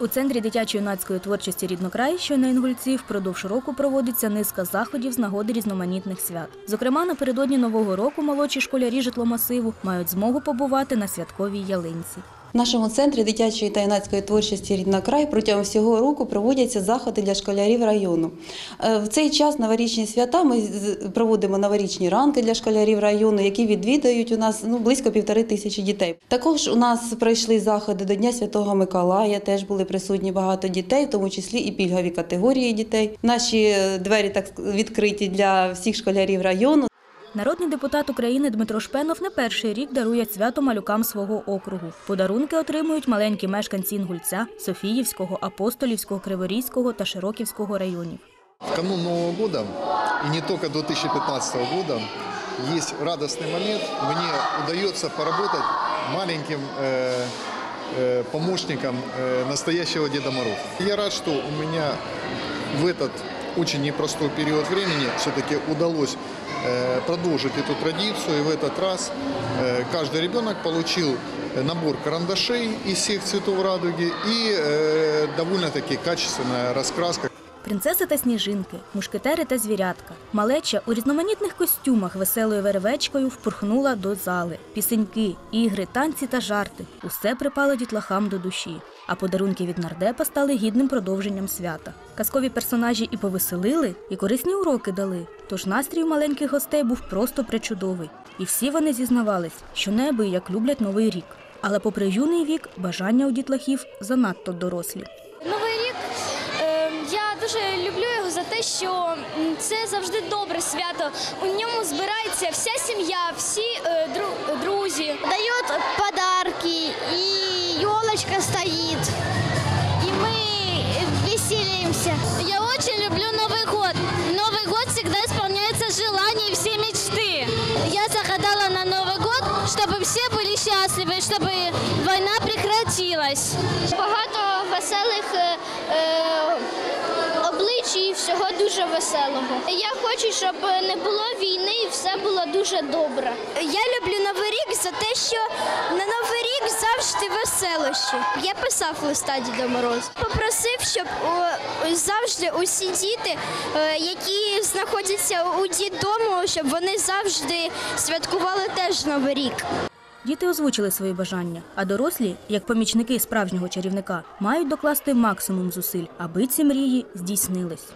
У центрі дитячо-юнацької творчості «Ріднокрай», що на Інгульці, впродовж року проводиться низка заходів з нагоди різноманітних свят. Зокрема, напередодні Нового року молодші школярі житломасиву мають змогу побувати на святковій ялинці. В нашому центрі дитячої та юнацької творчості «Рідна край» протягом всього року проводяться заходи для школярів району. Е, В цей час новорічні свята ми проводимо новорічні ранки для школярів району, які відвідають у нас ну, близько півтори тисячі дітей. Також у нас пройшли заходи до Дня Святого Миколая, теж були присутні багато дітей, в тому числі і пільгові категорії дітей. Наші е, двері так відкриті для всіх школярів району. Народний депутат України Дмитро Шпенов не перший рік дарує свято малюкам свого округу. Подарунки отримують маленькі мешканці Інгульця, Софіївського, Апостолівського, Криворізького та Широківського районів. В канун Нового года, и не только 2015 года, есть радостный момент. Мне удается поработать маленьким э, э, помощником э, настоящего Деда Мороза. Я рад, что у меня в этот очень непростой период времени все-таки удалось э, продолжить эту традицию. И в этот раз э, каждый ребенок получил набор карандашей из всех цветов радуги и э, довольно-таки качественная раскраска. Принцеси та сніжинки, мушкетери та звірятка. Малеча у різноманітних костюмах веселою веревечкою впорхнула до зали. Пісеньки, ігри, танці та жарти усе припало дітлахам до душі. А подарунки від нардепа стали гідним продовженням свята. Казкові персонажі і повеселили, і корисні уроки дали. Тож настрій у маленьких гостей був просто причудовий. І всі вони зізнавались, що неабияк люблять новий рік. Але попри юний вік, бажання у дітлахів занадто дорослі. Новий рік е, я дуже люблю його за те, що м, це завжди добре свято. У ньому збирається вся сім'я, всі е, дру- друзі. дает подарки, и елочка стоит, и мы веселимся. Я очень люблю Новый год. Новый год всегда исполняется желаний все мечты. Я загадала на Новый год, чтобы все были счастливы, чтобы война прекратилась. Багато веселих е, і всього дуже веселого. Я хочу, щоб не було війни і все було дуже добре. Я люблю Новий рік за те, що на Новий рік завжди веселощі. Я писав листа Діда Мороз. Попросив, щоб завжди усі діти, е, які знаходяться у дідому, щоб вони завжди святкували теж Новий рік. Діти озвучили свої бажання, а дорослі, як помічники справжнього чарівника, мають докласти максимум зусиль, аби ці мрії здійснились.